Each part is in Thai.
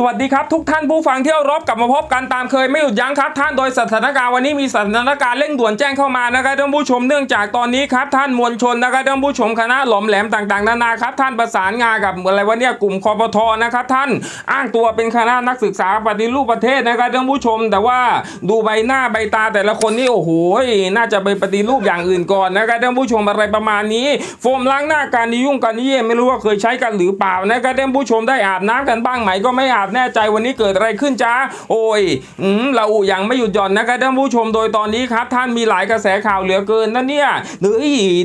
สวัสดีครับทุกท่านผู้ฟังที่เคารพกลับมาพบกันตามเคยไม่หยุดยั้งครับท่านโดยสถานการณ์วันนี้มีสถานการณ์เร่งด่วนแจ้งเข้ามานะครับท่านผู้ชมเนื่องจากตอนนี้ครับท่านมวลชนนะครับท่านผู้ชมคณะหลอมแหลมต่างๆนานาครับท่านประสานงานกับอะไรวะเนี่ยกลุ่มคอปทนะครับท่านอ้างตัวเป็นคณะนักศึกษาปฏิรูปประเทศนะครับท่านผู้ชม แต่ว่าดูใบหน้าใบตาแต่ละคนนี่โอ้โหน่าจะไปปฏิรูปอย่างอื่นก่อนนะครับท่านผู้ชมอะไรประมาณนี้ โฟมล้างหน้าการนิยุ่งกันนี่ไม่รู้ว่าเคยใช้กันหรือเปล่านะครับท่านผู้ชมได้อาบน้ำกันบ้างไหมก็ไม่อาบแน่ใจวันนี้เกิดอะไรขึ้นจ้าโอ้ยอืมเราอยังไม่หยุดหย่อนนะครับท่านผู้ชมโดยตอนนี้ครับ ท่านมีหลายกระแสข่าวเหลือเกินนั่นเนี่ยหรือ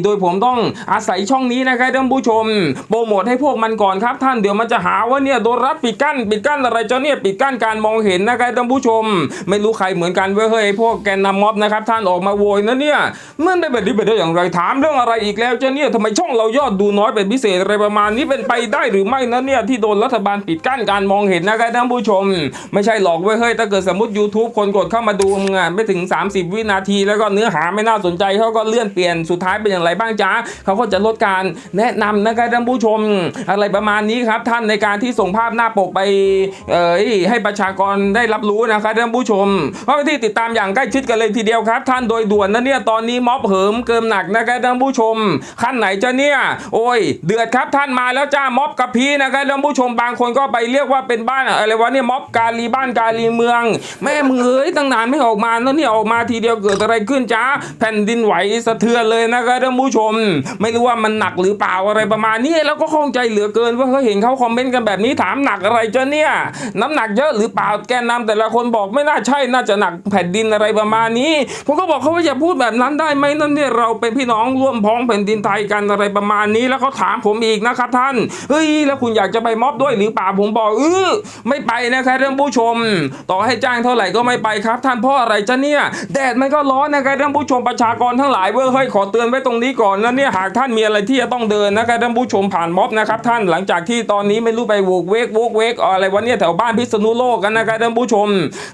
โดยผมต้องอาศัยช่องนี้นะครับท่านผู้ชม โปรโมทให้พวกมันก่อนครับท่านเดี๋ยวมันจะหาว่าเนี่ยโดนรัฐปิดกั้นปิดกั้นอะไรเจ้าเนี่ยปิดกั้นการมองเห็นนะครับท่านผู้ชม ไม่รู้ใครเหมือนกันเว้ยเฮ้ยพวกแกนนำม็อบนะครับท่านออกมาโวยนะเนี่ยมันได้แบบนี้ไปได้อย่างไรถามเรื่องอะไรอีกแล้วเจ้าเนี่ยทำไมช่องเรายอดดูน้อยเป็นพิเศษอะไรประมาณนี้เป็นไปได้หรือไม่นะเนี่ยที่โดนรัฐบาลปิดกั้นการมองเห็นนะครับท่านผู้ชม ไม่ใช่หรอกเว้ยเฮ้ยถ้าเกิดสมมติ YouTube คนกดเข้ามาดูงอะไม่ถึง 30 วินาที แล้วก็เนื้อหาไม่น่าสนใจเขาก็เลื่อนเปลี่ยนสุดท้ายเป็นอย่างไรบ้างจ้าเขาก็จะลดการแนะนำนะครับท่านผู้ชม อะไรประมาณนี้ครับท่านในการที่ส่งภาพหน้าปกไปเอ่ยให้ประชากรได้รับรู้นะครับท่านผู้ชมเพราะที่ติดตามอย่างใกล้ชิดกันเลยทีเดียวครับ ท่านโดยด่วนนะเนี่ยตอนนี้ม็อบเหิมเกิมหนักนะครับท่านผู้ชม ขั้นไหนจะเนี่ย โอ้ย เดือดครับท่านมาแล้วจ้าม็อบกับพีนะครับท่านผู้ชมบางคนก็ไปเรียกว่าเป็นบ้านอะไรวะเนี่ยม็อบกาลีบ้านกาลีเมือง แม่มึงเอ้ยตั้งนานไม่ออกมาแล้วเนี่ยออกมาทีเดียวเกิดอะไรขึ้นจ้าแผ่นดินไหวสะเทือนเลยนะครับท่านผู้ชม ไม่รู้ว่ามันหนักหรือเปล่าอะไรประมาณนี้แล้วก็ข้องใจเหลือเกินว่าเขาเห็นเขาคอมเมนต์กันแบบนี้ถามหนักอะไรจ้าเนี่ยน้ำหนักเยอะหรือเปล่าแกนนำแต่ละคนบอกไม่น่าใช่น่าจะหนักแผ่นดินอะไรประมาณนี้ ผมก็บอกเขาว่าอย่าพูดแบบนั้นได้ไหมนั่นเนี่ยเราเป็นพี่น้องร่วมพ้องแผ่นดินไทยกันอะไรประมาณนี้ แล้วเขาถามผมอีกนะครับท่านเฮ้ยแล้วคุณอยากจะไปม็อบด้วยหรือเปล่าผมบอกเออไม่ไปนะครับท่านผู้ชม ต่อให้จ้างเท่าไหร่ก็ไม่ไปครับ ท่านพราะอะไรจ้ะเนี่ย แดดมันก็ร้อนนะครับท่านผู้ชมประชากรทั้งหลายเว้ยเฮ้ยขอเตือนไว้ตรงนี้ก่อนนะเนี่ยหากท่านมีอะไรที่จะต้องเดินนะครับท่านผู้ชมผ่านม็อบนะครับท่านหลังจากที่ตอนนี้ไม่รู้ไปโวกเวกโวกเวกอะไรวะเนี่ยแถวบ้านพิษณุโลกกันนะครับท่านผู้ชม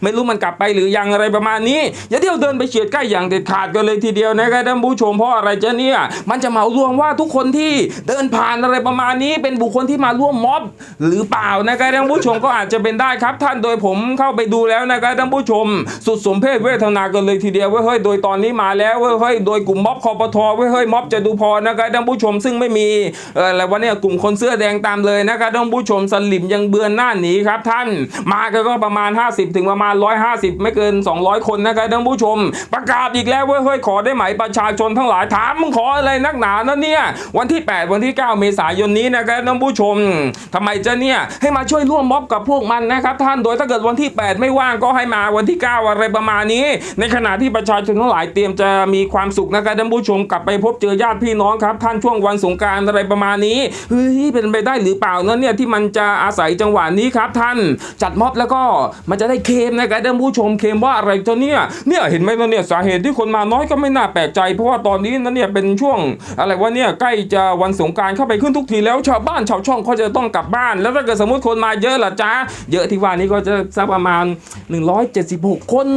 ไม่รู้มันกลับไปหรือยังอะไรประมาณนี้อย่าเที่ยวเดินไปเฉียดใกล้อย่างเด็ดขาดกันเลยทีเดียวนะครับท่านผู้ชมเพราะอะไรจ้ะเนี่ย มันจะเหมารวมว่าทุกคนที่เดินผ่านอะไรประมาณนี้ เป็นบุคคลที่มาร่วมม็อบ หรือเปล่านะครับท่านผู้ชมก็อาจจะเป็นได้ครับท่านโดยผมเข้าไปดูแล้วนะครับท่านผู้ชม สุดสมเพศเวทนากันเลยทีเดียวเว้ยเฮ้ยโดยตอนนี้มาแล้วเว้ยเฮ้ยโดยกลุ่มม็อบคอปทเว้ยเฮ้ยม็อบจะดูพอนะครับท่านผู้ชมซึ่งไม่มีอะไรวะเนี่ยกลุ่มคนเสื้อแดงตามเลยนะครับท่านผู้ชมสลิมยังเบือนหน้าหนีครับท่านมาก็ประมาณ 50 ถึงประมาณ 150 ไม่เกิน 200 คนนะครับท่านผู้ชม ประกาศอีกแล้วเว้ยเฮ้ยขอได้ไหมประชาชนทั้งหลายถามมึงขออะไรนักหนานะเนี่ยวันที่ 8 วันที่ 9 เมษายนนี้นะครับท่านผู้ชมทำไมจะเนี่ยให้มาช่วยร่วมม็อบกับพวกมันนะครับท่านโดยถ้าเกิดวันที่ 8 ไม่ว่างก็ให้มาวันที่ 9 อะไรประมาณนี้ ในขณะที่ประชาชนทั้งหลายเตรียมจะมีความสุขนะครับท่านผู้ชมกลับไปพบเจอญาติพี่น้องครับ ท่านช่วงวันสงการอะไรประมาณนี้เฮ้ยเป็นไปได้หรือเปล่านะเนี่ยที่มันจะอาศัยจังหวะนี้ครับท่านจัดม็อบแล้วก็มันจะได้เคลมนะครับท่านผู้ชมเคลมว่าอะไรเจ้าเนี่ยเนี่ยเห็นไหมนะเนี่ยสาเหตุที่คนมาน้อยก็ไม่น่าแปลกใจ เพราะว่าตอนนี้นะเนี่ยเป็นช่วงอะไรวะเนี่ยใกล้จะวันสงการเข้าไปขึ้นทุกทีแล้วชาวบ้านชาวช่องเขาจะต้องกลับบ้าน แล้วถ้าเกิดสมมติคนมาเยอะล่ะจ้าเยอะที่ว่านี้ก็จะสักประมาณ 176 คน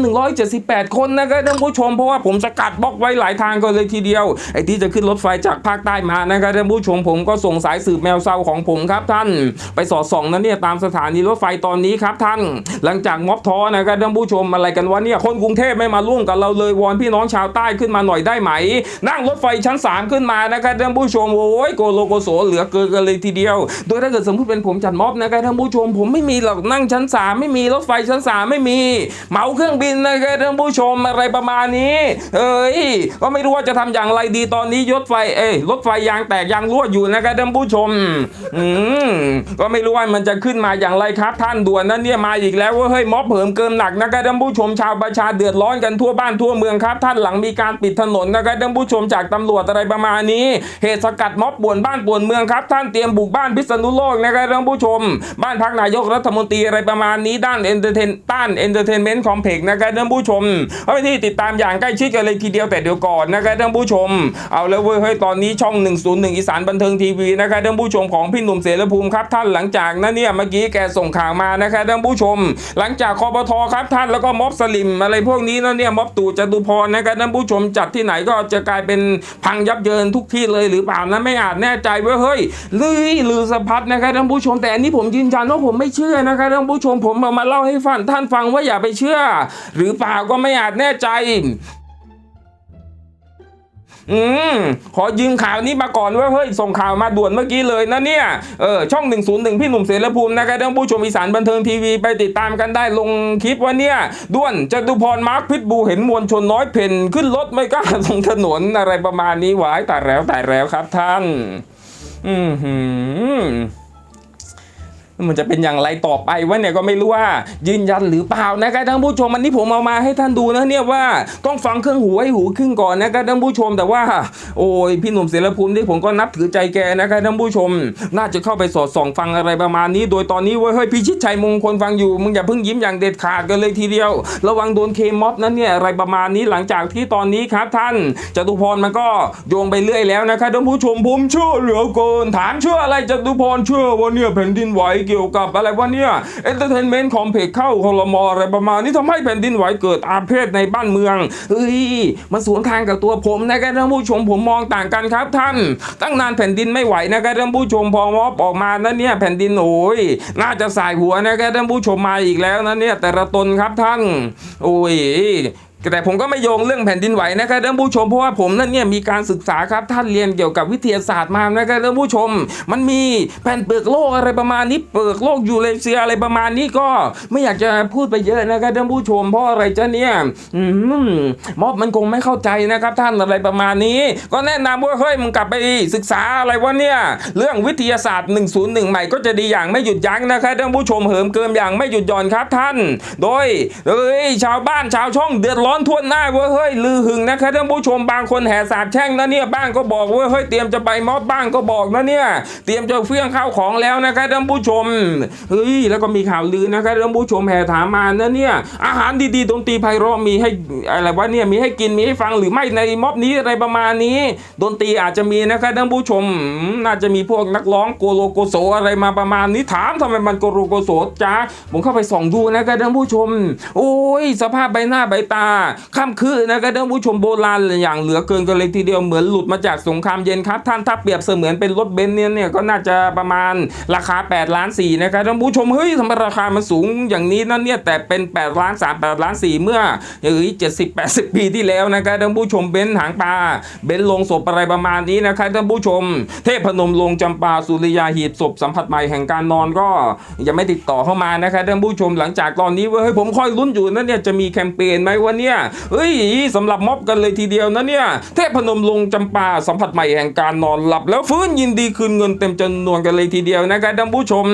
178 คนนะครับท่านผู้ชมเพราะว่าผมสกัดบล็อกไว้หลายทางก็เลยทีเดียวไอ้ที่จะขึ้นรถไฟจากภาคใต้มานะครับท่านผู้ชมผมก็ส่งสายสืบแมวเศร้าของผมครับท่าน ไปสอดส่องนะเนี่ยตามสถานีรถไฟตอนนี้ครับท่าน หลังจากม็อบท้อนะครับท่านผู้ชมอะไรกันวะเนี่ยคนกรุงเทพไม่มาร่วมกับเราเลยวอนพี่น้องชาวใต้ขึ้นมาหน่อยได้ไหม นั่งรถไฟชั้น 3 ขึ้นมานะครับท่านผู้ชมโอ้ยโกโลโกโสเหลือเกินกันเลยทีเดียว โดยถ้าเกิดสมมติเป็นผมจัดม็อบนะครับท่านผู้ชมผมไม่มีหรอกนั่งชั้น3ไม่มีรถไฟชั้น3ไม่มีเหมาเครื่องบินนะครับท่านผู้ชมอะไรประมาณนี้ เอ้ยก็ไม่รู้ว่าจะทำอย่างไรดีตอนนี้รถไฟเอ้ยรถไฟยางแตกยางรั่วอยู่นะครับท่านผู้ชมอืมก็ไม่รู้ว่ามันจะขึ้นมาอย่างไรครับ ท่านด่วนนั้นเนี่ยมาอีกแล้วว่าเฮ้ยม็อบเผิมเกิมหนักนะครับท่านผู้ชมชาวประชาเดือดร้อนกันทั่วบ้านทั่วเมืองครับ ท่านหลังมีการปิดถนนนะครับท่านผู้ชมจากตำรวจอะไรประมาณนี้ เหตุสกัดม็อบป่วนบ้านป่วนเมืองครับ ท่านเตรียมบุกบ้านพิษณุโลกนะครับท่านผู้ชม บ้านพักนายกรัฐมนตรีอะไรประมาณนี้ด้านเอนเตอร์เทนต้านเอนเตอร์เทนเมนต์คอมเพกนะครับท่านผู้ชมเอาไปที่ติดตามอย่างใกล้ชิดกันเลยทีเดียวแต่เดี๋ยวก่อนนะครับท่านผู้ชม เอาแล้วเว้ยเฮ้ยตอนนี้ช่อง 101 อีสานบันเทิงทีวีนะครับท่านผู้ชมของพี่หนุ่มเสรภูมิครับท่านหลังจากนั้นเนี่ยเมื่อกี้แกส่งข่าวมานะครับท่านผู้ชม หลังจากคอปทครับท่านแล้วก็ม็อบสลิมอะไรพวกนี้นะเนี่ยม็อบตู่จตุพรนะครับท่านผู้ชมจัดที่ไหนก็จะกลายเป็นพังยับเยินทุกที่เลยหรือเปล่านะไม่อาจแน่ใจเว้ยเฮ้ยลือลือสะพัดนะครับท่านผู้ชมแต่อันนี้ผมยืนยันว่าผมไม่เชื่อนะครับท่านผู้ชมผมเอามาเล่าให้ฟังท่านฟังว่าอย่าไปเชื่อ หรือเปล่าก็ไม่อาจแน่ใจอืมขอยืมข่าวนี้มาก่อนว่าเฮ้ยส่งข่าวมาด่วนเมื่อกี้เลยนะเนี่ยเออช่อง 101 พี่หนุ่มเสรภูมินะครับท่านผู้ชมอีสานบันเทิงทีวีไปติดตามกันได้ลงคลิปว่าเนี่ยด้วนจตุพรมาร์คพิทบูเห็นมวลชนน้อยเพ่นขึ้นรถไม่กล้าลงถนนอะไรประมาณนี้หวายแต่แล้วแต่แล้วครับท่าน อืม มันจะเป็นอย่างไรต่อไปวะเนี่ยก็ไม่รู้ว่า ยืนยันหรือเปล่านะครับท่านผู้ชมอันนี้ผมเอามาให้ท่านดูนะเนี่ยว่าต้องฟังเครื่องหูให้หูขึ้นก่อนนะครับท่านผู้ชมแต่ว่า โอ้ยพี่หนุ่มเสรภูมิที่ผมก็นับถือใจแกนะครับท่านผู้ชม น่าจะเข้าไปสอดส่องฟังอะไรประมาณนี้ โดยตอนนี้เว้ยเฮ้ยพี่ชิดชัยมงคลฟังอยู่มึงอย่าเพิ่งยิ้มอย่างเด็ดขาดกันเลยทีเดียว ระวังโดนเคม็อบนั้นเนี่ยอะไรประมาณนี้หลังจากที่ตอนนี้ครับท่านจตุพรมันก็โยงไปเรื่อยแล้วนะครับท่านผู้ชมผมเชื่อเหลือเกินถามเชื่ออะไรจตุพรเชื่อว่าเนี่ยแผ่นดินไหวเกี่ยวกับอะไรวะเนี่ยเอนเตอร์เทนเมนต์คอมเพล็กเข้าคอรมออะไรประมาณนี้ทำให้แผ่นดินไหวเกิดอาเพศในบ้านเมืองเฮ้ยมันสวนทางกับตัวผมนะครับท่านผู้ชมผมมองต่างกันครับท่าน ตั้งนานแผ่นดินไม่ไหวนะครับท่านผู้ชมพอมอบออกมานั้นเนี่ยแผ่นดินโอ้ยน่าจะสายหัวนะครับท่านผู้ชมมาอีกแล้วนะเนี่ยแต่ละตนครับท่านโอ้ย แต่ผมก็ไม่โยงเรื่องแผ่นดินไหวนะครับท่านผู้ชมเพราะว่าผมนั่นเนี่ยมีการศึกษาครับท่านเรียนเกี่ยวกับวิทยาศาสตร์มานะครับท่านผู้ชม มันมีแผ่นเปลือกโลกอะไรประมาณนี้เปลือกโลกยูเรเซียอะไรประมาณนี้ก็ไม่อยากจะพูดไปเยอะนะครับท่านผู้ชมเพราะอะไรจะเนี่ยอืมม็อบมันคงไม่เข้าใจนะครับท่านอะไรประมาณนี้ ก็แนะนำว่าเฮ้ยมึงกลับไปศึกษาอะไรวะเนี่ยเรื่องวิทยาศาสตร์ 101 ใหม่ก็จะดีอย่างไม่หยุดยั้งนะครับท่านผู้ชมเหิมเกิมอย่างไม่หยุดหย่อนครับท่าน โดยเอ้ยชาวบ้านชาวช่องเดือดร้อนทั่วหน้าเว้ยเฮ้ยลือหึงนะครับท่านผู้ชมบางคนแห่สาบแช่งนะเนี่ยบ้างก็บอกว้ยเฮ้ยเตรียมจะไปม็อบบ้างก็บอกนะเนี่ยเตรียมจะเฟี้ยงข้าวของแล้วนะครับท่านผู้ชมเฮ้ยแล้วก็มีข่าวลือนะครับท่านผู้ชมแห่ถามมานะเนี่ยอาหารดีๆดนตรีไพเราะมีให้อะไรวะเนี่ยมีให้กินมีให้ฟังหรือไม่ในม็อบนี้อะไรประมาณนี้ ดนตรีอาจจะมีนะครับท่านผู้ชมอืมน่าจะมีพวกนักร้องโกโลโกโซอะไรมาประมาณนี้ถามทำไมมันโกโลโกโซจ้าผมเข้าไปส่องดูนะครับท่านผู้ชม โอ้ยสภาพใบหน้าใบตาค่ำคืนนะครับท่านผู้ชมโบราณอย่างเหลือเกินกันเลยทีเดียวเหมือนหลุดมาจากสงครามเย็นครับ ท่านถ้าเปรียบเสมือนเป็นรถเบนซ์เนี่ยเนี่ยก็น่าจะประมาณราคา8ล้าน4นะครับท่านผู้ชมเฮ้ยทำไมราคามันสูงอย่างนี้นั่นเนี่ยแต่เป็น8ล้าน3 8ล้าน4เมื่อเฮ้ย70 80ปีที่แล้วนะครับท่านผู้ชมเบนซ์หางปลาเบนซ์ลงศพอะไรประมาณนี้นะครับท่านผู้ชม เทพพนมลงจำปาสุริยาหีบศพสัมผัสใหม่แห่งการนอนก็ยังไม่ติดต่อเข้ามานะครับท่านผู้ชมหลังจากตอนนี้เว้ยเฮ้ยผมคอยลุ้นอยู่นั่นเนี่ยจะมีแคมเปญไหมวะเนี่ยเฮ้ยสำหรับม็อบกันเลยทีเดียวนะเนี่ยเทพพนมลงจำปาสัมผัสใหม่แห่งการนอนหลับ แล้วฟื้นยินดีคืนเงินเต็มจำนวนกันเลยทีเดียวนะครับท่านผู้ชม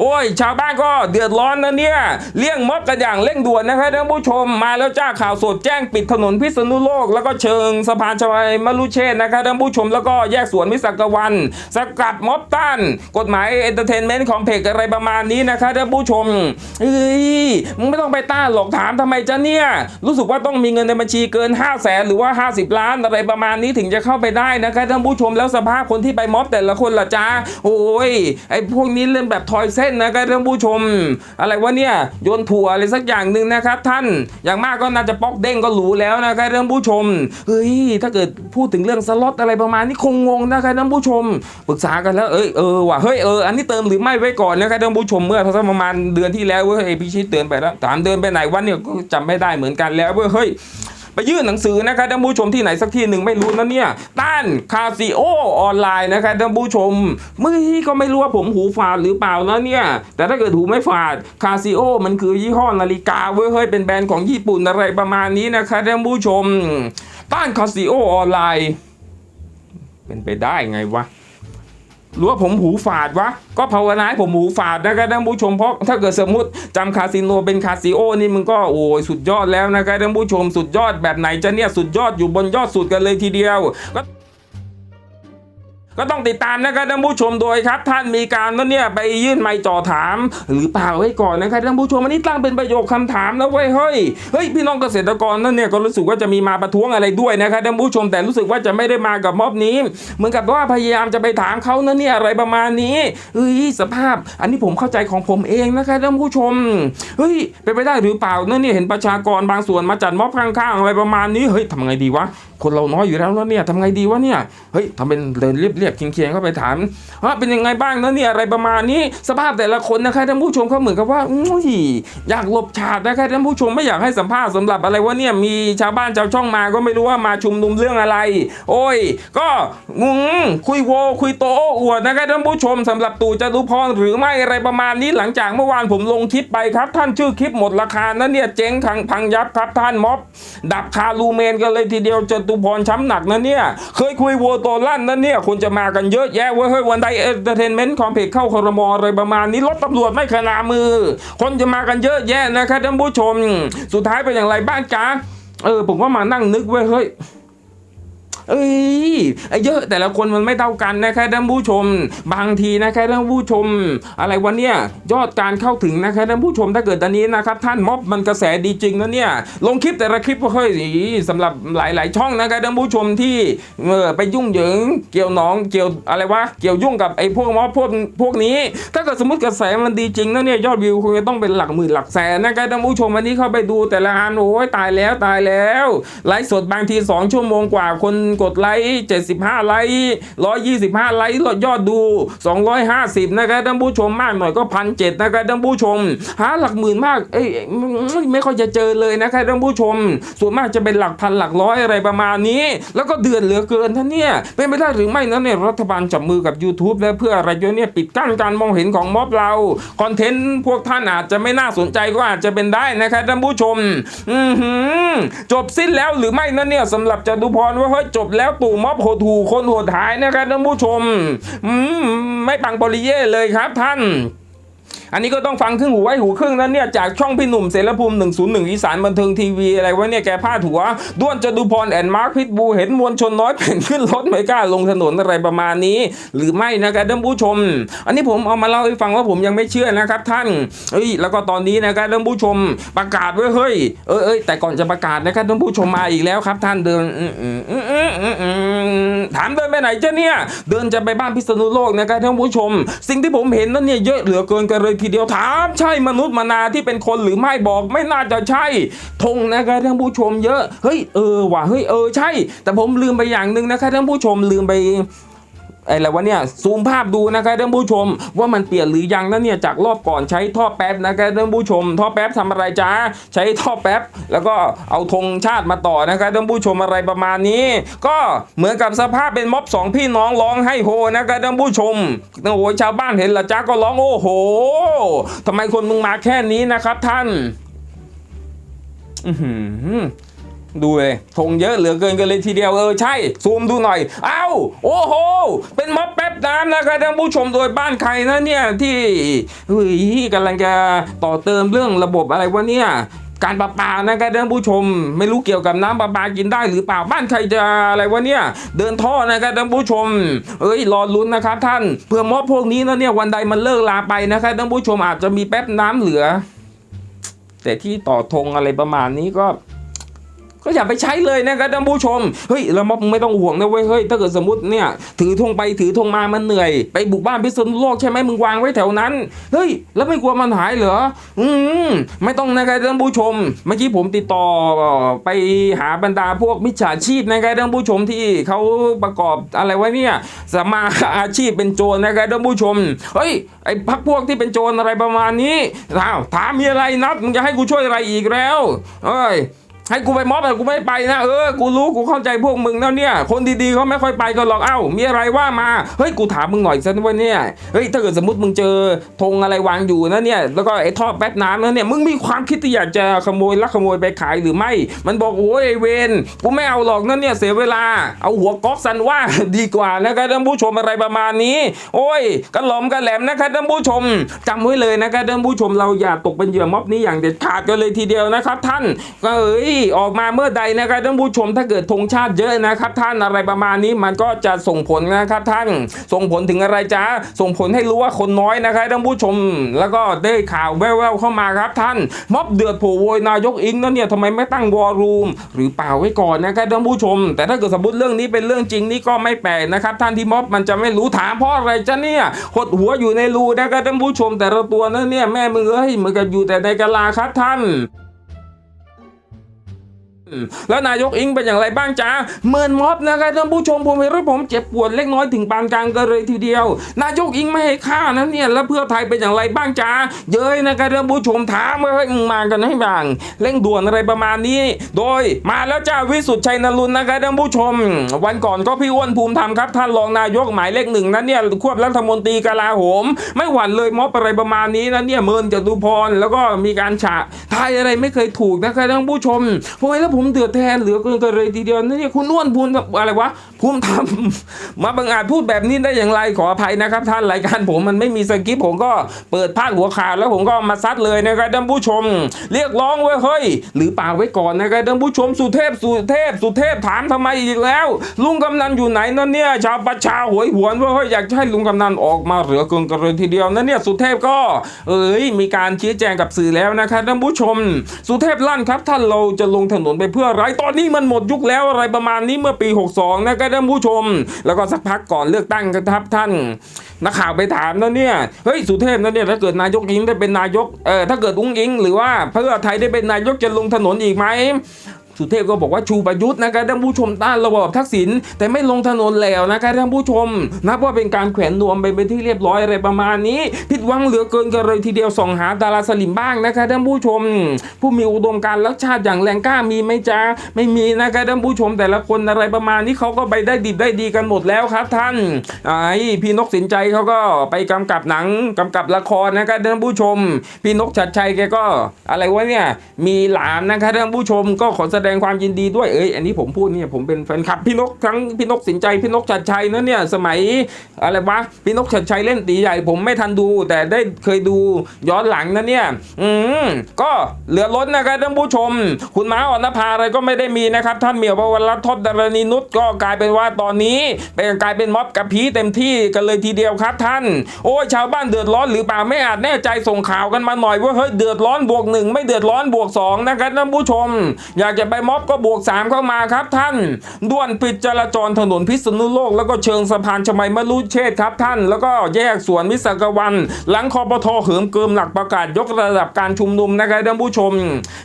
โอ้ย ชาวบ้านก็เดือดร้อนนะเนี่ยเลี่ยงม็อบกันอย่างเร่งด่วนนะครับท่านผู้ชมมาแล้วจ้าข่าวสดแจ้งปิดถนนพิษณุโลก แล้วก็เชิงสะพานชวัยมรุเชษนะครับท่านผู้ชมแล้วก็แยกสวนวิศกวันสกัดม็อบต้านกฎหมายเอนเตอร์เทนเมนต์ของเพกอะไรประมาณนี้นะครับท่านผู้ชมเฮ้ยมึงไม่ต้องไปต้านหรอกถามทำไมจ้ะเนี่ยรู้สึกว่าต้องมีเงินในบัญชีเกิน 5 0 0แสนหรือว่า 50 ล้านอะไรประมาณนี้ถึงจะเข้าไปได้นะครับท่านผู้ชมแล้วสภาพคนที่ไปม็อบแต่ละคนละจ้าโอ้ยไอ้พวกนี้เล่นแบบทอยเส้นนะครับท่านผู้ชม อะไรวะเนี่ยโยนถั่วอะไรสักอย่างหนึ่งนะครับท่านอย่างมากก็น่าจะป๊อกเด้งก็หรูแล้วนะครับท่านผู้ชมเฮ้ยถ้าเกิดพูดถึงเรื่องสล็อตอะไรประมาณนี้คงงงนะครับท่านผู้ชมปรึกษากันแล้วเอ้ยเออว่ะเฮ้ยเอออันนี้เติมหรือไม่ไว้ก่อนนะครับท่านผู้ชมเมื่อสักประมาณเดือนที่แล้วเว้ยไอพี่ชิดเตือนไปแล้วถามเดินไปไหนวันเนี่ยก็จำไม่ได้เหมือนกันแล้วเว้ยเฮ้ยไปยื่นหนังสือนะครับท่านผู้ชมที่ไหนสักที่หนึ่งไม่รู้นะเนี่ยต้านคาซิโอออนไลน์นะครับท่านผู้ชมเมื่อกี้ก็ไม่รู้ว่าผมหูฝาดหรือเปล่านะเนี่ย แต่ถ้าเกิดหูไม่ฝาดคาซิโอมันคือยี่ห้อนาฬิกาเว้ยเฮ้ยเป็นแบรนด์ของญี่ปุ่นอะไรประมาณนี้นะครับท่านผู้ชม ต้านคาซิโอออนไลน์ เป็นไปได้ไงวะ หรือว่าผมหูฝาดวะ ก็ภาวนาให้ผมหูฝาดนะครับท่านผู้ชมเพราะถ้าเกิดสมมติจำคาสิโนเป็นคาสิโอนี่มึงก็โอ้ยสุดยอดแล้วนะครับท่านผู้ชมสุดยอดแบบไหนจะเนี่ยสุดยอดอยู่บนยอดสุดกันเลยทีเดียวก็ ก็ต้องติดตามนะครับท่านผู้ชมโดยครับ ท่านมีการนั่นเนี่ยไปยื่นไมค์จ่อถาม หรือเปล่าไว้ก่อนนะครับท่านผู้ชมอันนี้ตั้งเป็นประโยคคำถามนะเว้ยเฮ้ยเฮ้ยพี่น้องเกษตรกรนั่นเนี่ยก็รู้สึกว่าจะมีมาประท้วงอะไรด้วยนะครับท่านผู้ชมแต่รู้สึกว่าจะไม่ได้มากับม็อบนี้ เหมือนกับว่าพยายามจะไปถามเขานั่นเนี่ยอะไรประมาณนี้เฮ้ยสภาพ อันนี้ผมเข้าใจของผมเองนะครับท่านผู้ชมเฮ้ยเป็นไปได้หรือเปล่านั่นเนี่ยเห็นประชากรบางส่วนมาจัดม็อบข้างๆอะไรประมาณนี้เฮ้ยทำไงดีวะ คนเราน้อยอยู่แล้วแล้วเนี่ยทำไงดีวะเนี่ยเฮ้ยทำเป็นเดินเรียบๆเคียงๆเข้าไปถามว่าเป็นยังไงบ้างนะเนี่ยอะไรประมาณนี้สภาพแต่ละคนนะคะท่านผู้ชมเขาเหมือนกับว่าอุ้ยอยากหลบฉากนะคะท่านผู้ชมไม่อยากให้สัมภาษณ์สำหรับอะไรวะเนี่ยมีชาวบ้านชาวช่องมาก็ไม่รู้ว่ามาชุมนุมเรื่องอะไร โอ้ย ก็งงคุยโวคุยโตโอ้อวดนะคะท่านผู้ชมสำหรับตู่จตุพรหรือไม่อะไรประมาณนี้หลังจากเมื่อวานผมลงคลิปไปครับ ท่านชื่อคลิปหมดราคานั้นเนี่ยเจ๊งขังพังยับครับท่านม็อบ ดับคารูเมนกันเลยทีเดียวจนตุพรช้ำหนักนะเนี่ย เคยคุยวัวตัวลั่นนะเนี่ยคนจะมากันเยอะแยะเว้ยเฮ้ยวันใดเอนเตอร์เทนเมนต์คอมเพล็กเข้าคอรมออะไรประมาณนี้รถตำรวจไม่ขนามือ คนจะมากันเยอะแยะนะครับท่านผู้ชม สุดท้ายเป็นอย่างไรบ้างจ๊ะเออผมก็มานั่งนึกเว้ยเฮ้ย เอ้ยเยอะแต่ละคนมันไม่เท่ากันนะครับท่านผู้ชม บางทีนะครับท่านผู้ชม อะไรวันเนี้ยยอดการเข้าถึงนะครับท่านผู้ชมถ้าเกิดตอนนี้นะครับท่านม็อบมันกระแสดีจริงนะเนี่ยลงคลิปแต่ละคลิปก็ค่อยสำหรับหลาย ๆ ช่องนะครับท่านผู้ชมที่เออไปยุ่งเหยิงเกี่ยวหนองเกี่ยวอะไรวะเกี่ยวยุ่งกับไอ้พวกม็อบพวกพวกนี้ ถ้าเกิดสมมติกระแสมันดีจริงนะเนี่ยยอดวิวคงจะต้องเป็นหลักหมื่นหลักแสนนะครับท่านผู้ชมวันนี้เข้าไปดูแต่ละอันโอ้ยตายแล้วตายแล้วไลฟ์สดบางที 2 ชั่วโมงกว่าคนกดไลค์75 ไลค์125 ไลค์ยอดดู 250 นะครับท่านผู้ชมมากหน่อยก็พันเจ็ดนะครับท่านผู้ชม หาหลักหมื่นมากเอ้ยไม่ค่อยจะเจอเลยนะครับท่านผู้ชม ส่วนมากจะเป็นหลักพันหลักร้อยอะไรประมาณนี้ แล้วก็เดือนเหลือเกินท่านเนี่ยเป็นไปได้หรือไม่นั้นเนี่ยรัฐบาลจับมือกับ YouTube และเพื่ออะไรเนี่ยปิดกั้นการมองเห็นของม็อบเราคอนเทนต์พวกท่านอาจจะไม่น่าสนใจก็อาจจะเป็นได้นะครับท่านผู้ชม อือจบสิ้นแล้วหรือไม่นั่นเนี่ยสำหรับจตุพรว่าเฮ้ยจบแล้วตู่ม็อบโหดหูคนโหดหายนะครับท่านผู้ชมอืมไม่ปังปริเย่เลยครับท่าน อันนี้ก็ต้องฟังครึ่งหูไว้หูครึ่งนั้นเนี่ยจากช่องพี่หนุ่มเสรภูมิ 101 อีสานบันเทิงทีวีอะไรวะเนี่ยแกพาดหัวด้วนจตุพรแอนมาร์คพิทบูเห็นมวลชนน้อยเพ่นขึ้นรถไม่กล้าลงถนนอะไรประมาณนี้ หรือไม่นะครับท่านผู้ชม อันนี้ผมเอามาเล่าให้ฟังว่าผมยังไม่เชื่อนะครับท่านเอ้ยแล้วก็ตอนนี้นะครับท่านผู้ชมประกาศไว้เฮ้ยเอยเอ้ยแต่ก่อนจะประกาศนะครับท่านผู้ชมมาอีกแล้วครับ ท่านเดินถามเดินไปไหนเจ้ะเนี่ย เดินจะไปบ้านพิษณุโลกนะครับท่านผู้ชม สิ่งที่ผมเห็นนั้นเนี่ยเยอะเหลือเกินกันเลยทีเดียวถาม ใช่มนุษย์มนาที่เป็นคนหรือไม่บอกไม่น่าจะใช่ทงนะครับท่านผู้ชมเยอะเฮ้ยเออว่ะเฮ้ยเออใช่ แต่ผมลืมไปอย่างหนึ่งนะครับท่านผู้ชมลืมไป ไอ้อะไรวะเนี่ยซูมภาพดูนะครับท่านผู้ชม ว่ามันเปลี่ยนหรือยังนะเนี่ยจากรอบก่อนใช้ท่อแป๊บนะครับท่านผู้ชม ท่อแป๊บทำอะไรจ้าใช้ท่อแป๊บ แล้วก็เอาธงชาติมาต่อนะครับท่านผู้ชมอะไรประมาณนี้ ก็เหมือนกับสภาพเป็นม็อบสองพี่น้องร้องให้โฮนะครับท่านผู้ชมโอ้โหชาวบ้านเห็นละจ้าก็ร้องโอ้โหทำไมคนมึงมาแค่นี้นะครับท่าน อือหือ ดูเลยธงเยอะเหลือเกินกันเลยทีเดียวเออใช่ ซูมดูหน่อย เอ้า โอ้โห เป็นม็อบแป๊บน้ำนะครับท่านผู้ชมโดยบ้านใครนะเนี่ยที่เฮ้ยกำลังจะต่อเติมเรื่องระบบอะไรวะเนี่ยการประปานะครับท่านผู้ชม ไม่รู้เกี่ยวกับน้ำประปากินได้หรือเปล่าบ้านใครจะอะไรวะเนี่ย เดินท่อนะครับท่านผู้ชม เอ้ยรอลุ้นนะครับท่านเพื่อม็อบพวกนี้นะเนี่ยวันใดมันเลิกลาไปนะครับท่านผู้ชมอาจจะมีแป๊บน้ำเหลือ แต่ที่ต่อธงอะไรประมาณนี้ก็ ก็อย่าไปใช้เลยนะครับท่านผู้ชม เฮ้ยแล้วม็อบไม่ต้องห่วงนะเว้ย เฮ้ย ถ้าเกิดสมมติเนี่ย ถือธงไปถือธงมา มันเหนื่อย ไปบุกบ้านพิษณุโลกใช่ไหมมึงวางไว้แถวนั้น เฮ้ย แล้วไม่กลัวมันหายเหรอ อืม ไม่ต้องนะครับท่านผู้ชม เมื่อกี้ผมติดต่อไปหาบรรดาพวกมิจฉาชีพนะครับท่านผู้ชมที่เขาประกอบอะไรไว้เนี่ยสมมาอาชีพเป็นโจรนะครับท่านผู้ชม เฮ้ย ไอ้พักพวกที่เป็นโจรอะไรประมาณนี้อ้าวถามมีอะไรนัดมึงจะให้กูช่วยอะไรอีกแล้ว เอ้ย ให้กูไปม็อบแต่กูไม่ไปนะ เออ กูรู้กูเข้าใจพวกมึงแล้วเนี่ย คนดีๆเขาไม่ค่อยไปกันหรอกเอ้า มีอะไรว่ามา เฮ้ย กูถามมึงหน่อยสันว่าเนี่ย เฮ้ย ถ้าเกิดสมมติมึงเจอธงอะไรวางอยู่นะเนี่ย แล้วก็ไอ้ท่อแป๊บน้ำนะเนี่ย มึงมีความคิดที่อยากจะขโมยลักขโมยไปขายหรือไม่ มันบอกโอ้ยไอเวนกูไม่เอาหรอกนั่นเนี่ยเสียเวลา เอาหัวก๊อกสันว่าดีกว่านะครับท่านผู้ชมอะไรประมาณนี้ โอ้ยกันหลอมกันแหลมนะครับท่านผู้ชมจำไว้เลยนะครับท่านผู้ชมเราอย่าตกเป็นเหยื่อม็อบนี้อย่างเด็ดขาดกันเลยทีเดียวนะครับ ท่านก็เอ้ยออกมาเมื่อใดนะครับท่านผู้ชมถ้าเกิดธงชาติเยอะนะครับ ท่านอะไรประมาณนี้มันก็จะส่งผลนะครับท่าน ส่งผลถึงอะไรจ้าส่งผลให้รู้ว่าคนน้อยนะครับท่านผู้ชม แล้วก็ได้ข่าวแว่วๆเข้ามาครับท่าน ม็อบเดือดโผโวยนายกอิงนั่นเนี่ยทำไมไม่ตั้งวอลลุ่มหรือเปล่าไว้ก่อนนะครับท่านผู้ชม แต่ถ้าเกิดสมมติเรื่องนี้เป็นเรื่องจริงนี่ก็ไม่แปลกนะครับท่านที่ม็อบมันจะไม่รู้ถามเพราะอะไรจ้ะเนี่ยหดหัวอยู่ในรูนะครับท่านผู้ชม แต่ละตัวนั่นเนี่ยแม่มึงเอ้ยเหมือนกับอยู่แต่ในกะลาครับท่าน แล้วนายกอิงเป็นอย่างไรบ้างจ้าเมินม็อบนะครับท่านผู้ชมผมเห็นแล้วผมเจ็บปวดเล็กน้อยถึงปานกลางกันเลยทีเดียว นายกอิงไม่ให้ค่านั้นเนี่ยแล้วเพื่อไทยเป็นอย่างไรบ้างจ้าเย้ยนะครับท่านผู้ชมถามว่าเฮ้มากันให้บ้างเร่งด่วนอะไรประมาณนี้ โดยมาแล้วจ้าวิสุทธิ์ชัยนรุนนะครับท่านผู้ชม วันก่อนก็พี่อ้วนภูมิธรรมครับ ท่านรองนายกหมายเลขหนึ่งนั้นเนี่ยควบรัฐมนตรีกลาโหม ไม่หวั่นเลยม็อบอะไรประมาณนี้นะเนี่ยเมินจตุพรแล้วก็มีการฉะทายอะไรไม่เคยถูกนะครับท่านผู้ชมเพราะฉะนั้นแล้วผมมเดือดแทนเหลือเกินกันเลยทีเดียวนะเนี่ยคุณอ้วนภูมิอะไรวะภูมิธรรมมาบังอาจพูดแบบนี้ได้อย่างไรขออภัยนะครับ ท่านรายการผมมันไม่มีสคริปผมก็เปิดพาดหัวข่าวแล้วผมก็มาซัดเลยนะครับท่านผู้ชม เรียกร้องไว้เฮ้ย หรือเปล่าไว้ก่อนนะครับท่านผู้ชมสุเทพสุเทพสุเทพถามทำไมอีกแล้ว ลุงกำนันอยู่ไหนนั่นเนี่ยชาวประชาหวยหวนว่าเฮ้ยอยากจะให้ลุงกำนันออกมาเหลือเกินกันเลยทีเดียวนั่นเนี่ยสุเทพก็ เอ้ยมีการชี้แจงกับสื่อแล้วนะครับท่านผู้ชม สุเทพลั่นครับท่านเราจะลงถนนไปเพื่ออะไรตอนนี้มันหมดยุคแล้วอะไรประมาณนี้เมื่อปี 62 นะครับท่านผู้ชม แล้วก็สักพักก่อนเลือกตั้งครับท่านนักข่าวไปถามนะเนี่ยเฮ้ยสุเทพนะเนี่ยถ้าเกิดนายกอิงได้เป็นนายกเออถ้าเกิดอุ้งอิง หรือว่าเพื่อไทยได้เป็นนายกจะลงถนนอีกไหม สุเทพก็บอกว่าชูประยุทธ์นะครับท่านผู้ชมต้านระบอบทักษิณแต่ไม่ลงถนนแล้วนะครับท่านผู้ชม นับว่าเป็นการแขวนนวมไปเป็นที่เรียบร้อยอะไรประมาณนี้ผิดหวังเหลือเกินกันเลยทีเดียวส่องหาดาราสลิมบ้างนะครับท่านผู้ชม ผู้มีอุดมการณ์รักชาติอย่างแรงกล้ามีไหมจ๊ะไม่มีนะครับท่านผู้ชมแต่ละคนอะไรประมาณนี้เขาก็ไปได้ดีได้ดีกันหมดแล้วครับท่านไอ้พี่นกสินใจเขาก็ไปกำกับหนังกำกับละครนะครับท่านผู้ชม พี่นกชัดชัยแกก็อะไรวะเนี่ยมีหลานนะครับท่านผู้ชมก็ขอแสดงดงความยินดีด้วยเอ้ยอันนี้ผมพูดเนี่ยผมเป็นแฟนคลับพี่นกทั้งพี่นกสินใจพี่นกชัดชัยนะเนี่ยสมัยอะไรวะพี่นกชัดชัยเล่นตีใหญ่ ผมไม่ทันดู แต่ได้เคยดูย้อนหลังนะเนี่ยอืมก็เหลือล้นนะครับท่านผู้ชม คุณม้าอ่อนนภาอะไรก็ไม่ได้มีนะครับ ท่านเหมียวประวัติรัตทศดารณีนุชก็กลายเป็นว่าตอนนี้เป็นกลายเป็นม็อบกับผีเต็มที่กันเลยทีเดียวครับท่าน โอ้ยชาวบ้านเดือดร้อนหรือเปล่าไม่อาจแน่ใจส่งข่าวกันมาหน่อยว่าเฮ้ยเดือดร้อนบวกหนึ่งไม่เดือดร้อนบวกสองนะครับท่านผู้ชม อยากจะไปม็อบก็บวกสามเข้ามาครับท่าน ด่วนปิดจราจรถนนพิษณุโลก แล้วก็เชิงสะพานชมัยมรุเชษครับท่าน แล้วก็แยกสวนวิศกวัน หลังคอปทเหิมเกิมหลักประกาศยกระดับการชุมนุมนะครับท่านผู้ชม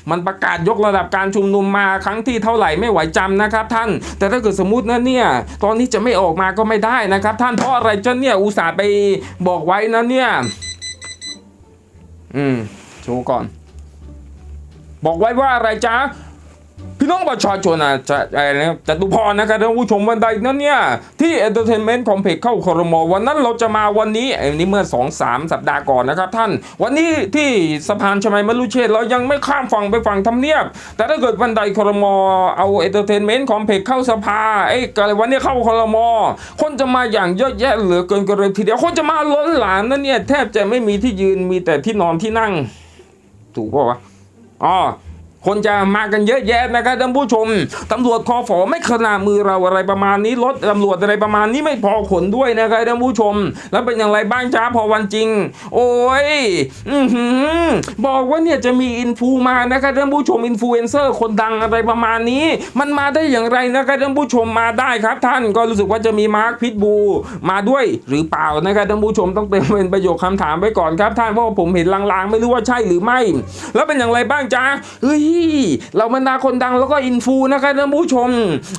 มันประกาศยกระดับการชุมนุมมาครั้งที่เท่าไหร่ไม่ไหวจำนะครับท่าน แต่ถ้าเกิดสมมตินะเนี่ยตอนนี้จะไม่ออกมาก็ไม่ได้นะครับท่านเพราะอะไรจะเนี่ยอุตส่าห์ไปบอกไว้นะเนี่ยอืมโชว์ก่อน บอกไว้ว่าอะไรจ๊ะ พี่น้องประชาชนอะจะอะไรนะจตุพรนะครับท่านผู้ชมวันใดนั้นเนี่ย ที่ Entertainment Complex เข้าคอรมอวันนั้นเราจะมาวันนี้อันนี้เมื่อ 2 3 สัปดาห์ก่อนนะครับท่าน วันนี้ที่สะพานชมัยมรุเชษเรายังไม่ข้ามฝั่งไปฝั่งทำเนียบ แต่ถ้าเกิดวันใดคอรมอเอา Entertainment Complex เข้าสภาไอ้อะไรวันนี้เข้าคอรมอคนจะมาอย่างเยอะแยะเหลือเกินกันเลยทีเดียวคนจะมาล้นหลามนั่นเนี่ยแทบจะไม่มีที่ยืนมีแต่ที่นอนที่นั่ง ถูกป่าวะอ๋อ คนจะมากันเยอะแยะนะครับท่านผู้ชมตำรวจคอฝอไม่ขนามือเราอะไรประมาณนี้รถตำรวจอะไรประมาณนี้ไม่พอขนด้วยนะครับท่านผู้ชม แล้วเป็นอย่างไรบ้างจ้าพอวันจริง โอ้ยอือบอกว่าเนี่ยจะมีอินฟูมานะครับท่านผู้ชมอินฟลูเอนเซอร์คนดังอะไรประมาณนี้ มันมาได้อย่างไรนะครับท่านผู้ชมมาได้ครับ ท่านก็รู้สึกว่าจะมีมาร์คพิทบูมาด้วยหรือเปล่านะครับท่านผู้ชมต้องเติมเป็นประโยคคำถามไว้ก่อนครับ ท่านเพราะผมเห็นลางๆ ไม่รู้ว่าใช่หรือไม่ แล้วเป็นอย่างไรบ้างจ้าเฮ้ยเราบรรดาคนดังแล้วก็อินฟูนะครับท่านผู้ชม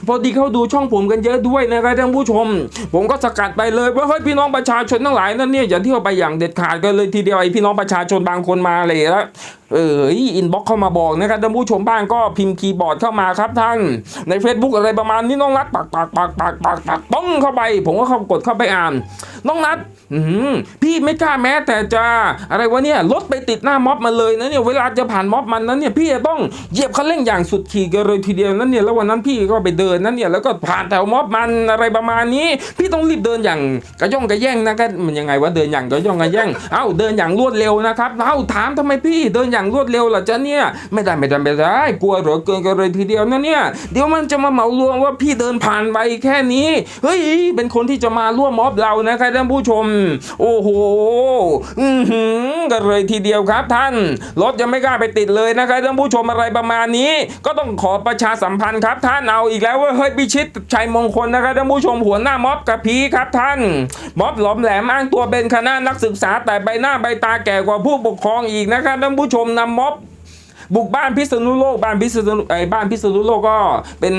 พอดีเข้าดูช่องผมกันเยอะด้วยนะครับท่านผู้ชม ผมก็สกัดไปเลยว่าเฮ้ยพี่น้องประชาชนทั้งหลายนั่นเนี่ยอย่าเที่ยวไปอย่างเด็ดขาดกันเลยทีเดียวไอพี่น้องประชาชนบางคนมาเลยแล้วเอออินบ็อกเข้ามาบอกนะครับท่านผู้ชมบ้างก็พิมพ์คีย์บอร์ดเข้ามาครับท่านใน Facebook อะไรประมาณนี้น้องนัดปักปักปักปักปักปักป้องเข้าไป ผมก็เข้ากดเข้าไปอ่าน น้องนัดพี่ไม่กล้าแม้แต่จะอะไรวะเนี่ยรถไปติดหน้าม็อบมันเลยนะเนี่ยเวลาจะผ่านม็อบมันนั้นเนี่ยพี่จะต้องเหยียบคันเร่งอย่างสุดขีดกันเลยทีเดียวนั้นเนี่ยแล้ววันนั้นพี่ก็ไปเดินนั้นเนี่ยแล้วก็ผ่านแถวม็อบมันอะไรประมาณนี้ พี่ต้องรีบเดินอย่างกระย่องกระแย่งนะครับมันยังไงวะเดินอย่างกระย่องกระแย่งเอ้าเดินอย่างรวดเร็วนะครับเอ้าถามทำไมพี่เดินอย่างรวดเร็วล่ะจ๊ะเนี่ยไม่ได้ไม่ได้ไม่ได้กลัวเหลือเกินกันเลยทีเดียวนะเนี่ยเดี๋ยวมันจะมาเหมารวมว่าพี่เดินผ่านไปแค่นี้เฮ้ยเป็นคนที่จะมาร่วมม็อบเรานะครับท่านผู้ชม โอ้โหอือหือกันเลยทีเดียวครับ ท่านรถยังไม่กล้าไปติดเลยนะครับท่านผู้ชมอะไรประมาณนี้ ก็ต้องขอประชาสัมพันธ์ครับ ท่านเอาอีกแล้วว่าเฮ้ยพิชิตชัยมงคลนะครับท่านผู้ชมหัวหน้าม็อบกระพีครับท่าน ม็อบหลอมแหลมอ้างตัวเป็นคณะนักศึกษาแต่ใบหน้าใบตาแก่กว่าผู้ปกครองอีกนะครับท่านผู้ชมนำม็อบ บุกบ้านพิษณุโลกบ้านพิษณุไอ้บ้านพิษณุโลกก็เป็น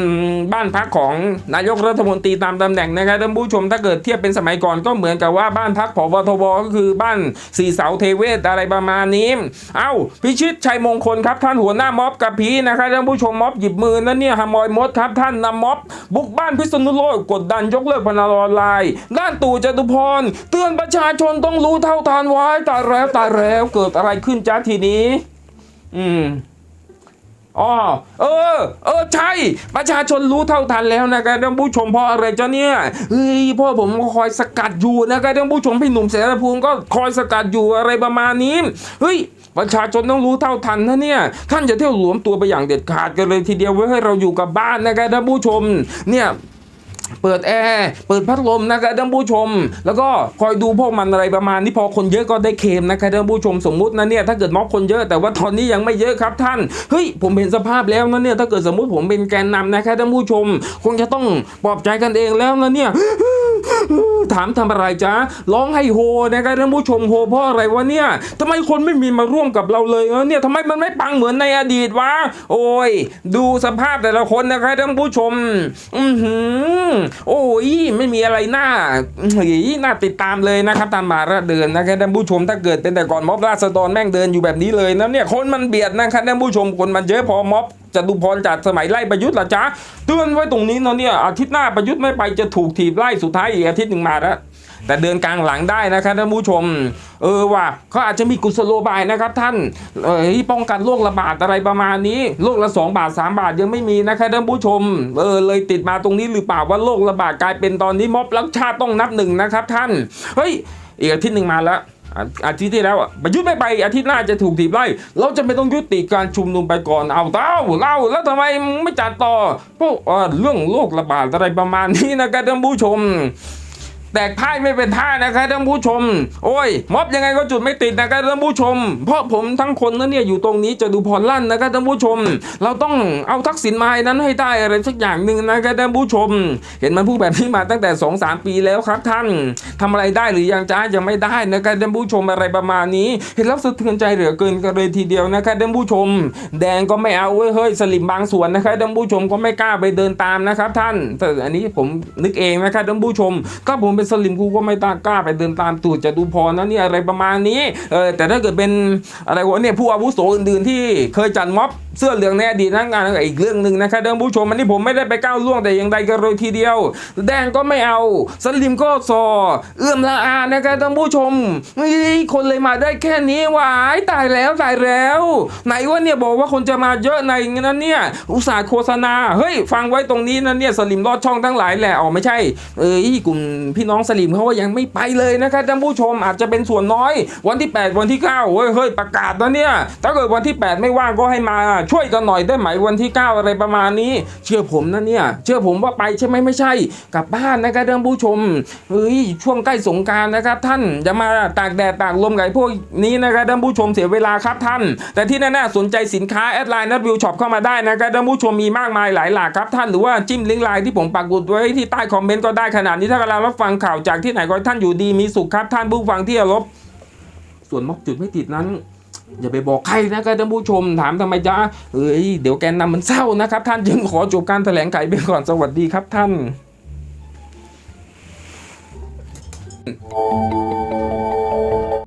บ้านพักของนายกรัฐมนตรีตามตำแหน่งนะครับท่านผู้ชมถ้าเกิดเทียบเป็นสมัยก่อนก็เหมือนกับว่าบ้านพักผบทบก็คือบ้านสี่เสาเทเวศอะไรประมาณนี้ เอ้าพิชิตชัยมงคลครับท่านหัวหน้าม็อบกับพีนะครับท่านผู้ชมม็อบหยิบมือนั่นเนี่ยฮามอยมดครับท่านนำม็อบ บุกบ้านพิษณุโลกกดดันยกเลิกพนันออนไลน์ด้านตู่จตุพร เตือนประชาชนต้องรู้เท่าทานไว้ตายแล้วตายแล้วเกิดอะไรขึ้นจ้าทีนี้ อืมอ๋อเออ เออ ใช่ ประชาชนรู้เท่าทันแล้วนะครับท่านผู้ชมเพราะอะไรเจ้าเนี่ยเฮ้ยพ่อผมก็คอยสกัดอยู่นะครับท่านผู้ชมพี่หนุ่มเสรภูมิก็คอยสกัดอยู่อะไรประมาณนี้เฮ้ยประชาชนต้องรู้เท่าทันนะเนี่ย ท่านจะเที่ยวหลวมตัวไปอย่างเด็ดขาดกันเลยทีเดียวไว้ให้เราอยู่กับบ้านนะครับท่านผู้ชม เนี่ย เปิดแอร์เปิดพัดลมนะครับท่านผู้ชม แล้วก็คอยดูพวกมันอะไรประมาณนี้พอคนเยอะก็ได้เคมนะครับท่านผู้ชมสมมุตินะเนี่ยถ้าเกิดม็อบคนเยอะแต่ว่าตอนนี้ยังไม่เยอะครับท่านเฮ้ยผมเห็นสภาพแล้วนะเนี่ยถ้าเกิดสมมุติผมเป็นแกนนำนะครับท่านผู้ชม คงจะต้องปลอบใจกันเองแล้วนะเนี่ย ถามทำอะไรจ๊ะร้องให้โฮนะครับท่านผู้ชมโฮเพราะอะไรวะเนี่ยทำไมคนไม่มีมาร่วมกับเราเลยเออเนี่ยทำไมมันไม่ปังเหมือนในอดีตวะโอ้ย ดูสภาพแต่ละคนนะครับท่านผู้ชม อือหือ โอ้ยไม่มีอะไรน่าเฮ้ยน่าติดตามเลยนะครับตามมาระเดินนะครับท่านผู้ชมถ้าเกิดเป็นแต่ก่อนม็อบราษฎรแม่งเดินอยู่แบบนี้เลยนะเนี่ยคนมันเบียดนะครับท่านผู้ชมคนมันเยอะพอม็อบ จตุพรจัดสมัยไล่ประยุทธ์ละจ๊ะเตือนไว้ตรงนี้เนาะเนี่ยอาทิตย์หน้าประยุทธ์ไม่ไปจะถูกถีบไล่สุดท้ายอีกอาทิตย์หนึ่งมาแล้วแต่เดินกลางหลังได้นะครับท่านผู้ชม เออว่ะเขาอาจจะมีกุศโลบายนะครับท่านเอ้ยป้องกันโรคระบาดอะไรประมาณนี้โรคละ 2 บาท 3 บาทยังไม่มีนะครับท่านผู้ชมเออเลยติดมาตรงนี้หรือเปล่าว่าโรคระบาดกลายเป็นตอนนี้ม็อบรักชาติต้องนับหนึ่งนะครับท่านเฮ้ยอีกอาทิตย์หนึ่งมาแล้ว อาทิตย์ที่แล้วประยุทธ์ไม่ไปอาทิตย์หน้าจะถูกถีบไล่ เราจะไม่ต้องยุติการชุมนุมไปก่อนเอาเต้าเล่าแล้วทำไมไม่จัดต่อพวกเอ่อเรื่องโรคระบาดอะไรประมาณนี้นะครับท่านผู้ชม แตกพ่ายไม่เป็นท่านะครับท่านผู้ชม โอ้ยม็อบยังไงก็จุดไม่ติดนะครับท่านผู้ชม เพราะผมทั้งคนนั้นเนี่ยอยู่ตรงนี้จะดูพรลั่นนะครับท่านผู้ชม เราต้องเอาทักษิณมาให้นั้นให้ได้อะไรสักอย่างหนึ่งนะครับท่านผู้ชม เห็นมันพูดแบบนี้มาตั้งแต่2อสปีแล้วครับท่านทำอะไรได้หรือยังจ้ายังไม่ได้นะครับท่านผู้ชมอะไรประมาณนี้ เห็นแล้วสะเทือนใจเหลือเกินกันเลยทีเดียวนะครับท่านผู้ชม แดงก็ไม่เอาเว้ยเฮ้ยสลิมบางส่วนนะครับท่านผู้ชมก็ไม่กล้าไปเดินตามนะครับท่านแต่อันนี้ผมนึกเองนะครับท่านผู้ชม ก็ผมเป็นสลิมกูก็ไม่ตากล้าไปเดินตามตูดจะดูพรนะนี่อะไรประมาณนี้เออแต่ถ้าเกิดเป็นอะไรวะเนี่ยผู้อาวุโสอื่นๆที่เคยจัดม็อบ เสื้อเหลืองในอดีตนั้นงานอีกเรื่องหนึ่งนะครับท่านผู้ชมอันนี้ผมไม่ได้ไปก้าวล่วงแต่อย่างใดกันเลยทีเดียว แดงก็ไม่เอาสลิมก็ซอ เอื้อมละอานะครับท่านผู้ชมเฮ้ยคนเลยมาได้แค่นี้วายตายแล้วตายแล้ว ไหนว่าเนี่ยบอกว่าคนจะมาเยอะในนั้นเนี่ยอุตส่าห์โฆษณาเฮ้ยฟังไว้ตรงนี้นะเนี่ยสลิมรอดช่องทั้งหลายแหละอ๋อไม่ใช่เอ้ยกลุ่มพี่น้องสลิมเขาว่ายังไม่ไปเลยนะครับท่านผู้ชมอาจจะเป็นส่วนน้อย วันที่ 8 วันที่9เฮ้ยเฮ้ยประกาศนะเนี่ยถ้าเกิดวันที่ 8 ไม่ว่างก็ให้มาช่วยกันหน่อยได้ไหมวันที่ 9 อะไรประมาณนี้ เชื่อผมนะเนี่ย เชื่อผมว่าไปใช่ไหมไม่ใช่ กลับบ้านนะครับท่านผู้ชมเฮ้ยช่วงใกล้สงการนะครับ ท่านอย่ามาตากแดดตากลมไก่พวกนี้นะครับท่านผู้ชมเสียเวลาครับท่าน แต่ที่แน่ๆสนใจสินค้าแอดไลน์นัดวิวช็อปเข้ามาได้นะครับท่านผู้ชมมีมากมายหลายหลากครับท่านหรือว่าจิ้มลิงก์ไลน์ที่ผมปักหมุดไว้ที่ใต้คอมเมนต์ก็ได้ขนาดนี้ถ้ากำลังรับฟังข่าวจากที่ไหนก็ท่านอยู่ดีมีสุขครับท่านผู้ฟังที่รพส่วนม็อบจุดไม่ติดนั้น อย่าไปบอกใครนะครับท่านผู้ชมถามทำไมจ้าเอ้ยเดี๋ยวแกนนำมันเศร้านะครับ ท่านจึงขอจบการแถลงไขไปก่อนสวัสดีครับท่าน